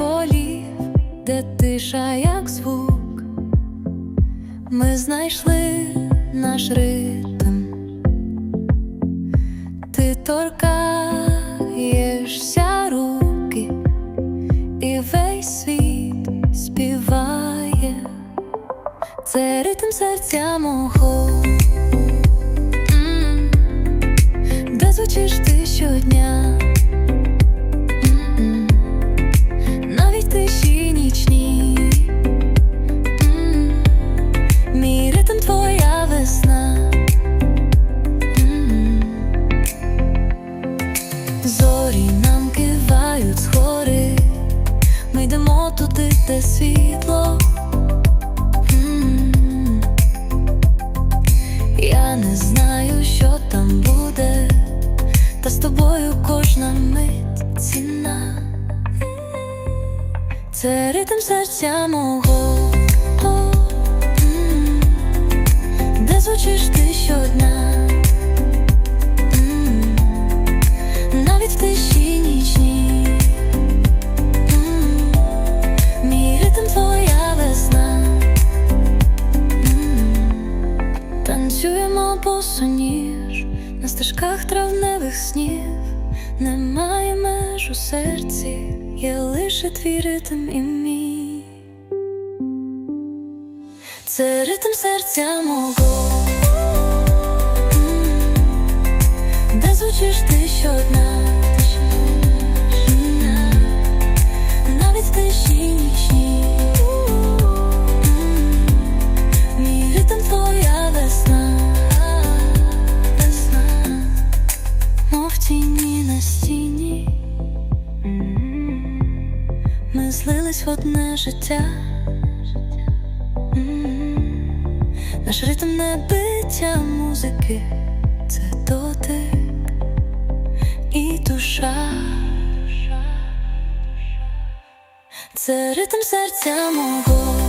Полів, де тиша, як звук, ми знайшли наш ритм, ти торкаєшся руки, і весь світ співає, це ритм серця мого, де звучиш ти щодня. Туди, світло. Я не знаю, що там буде, та з тобою кожна мить ціна. Це ритм серця мого, босоніж на стежках травневих снів. Немає меж у серці, є лише твій ритм і мій. Це ритм серця мого, де звучиш ти щодня, Ми злились в одне життя. Наш ритм не биття музики, це дотик і душа. Це ритм серця мого,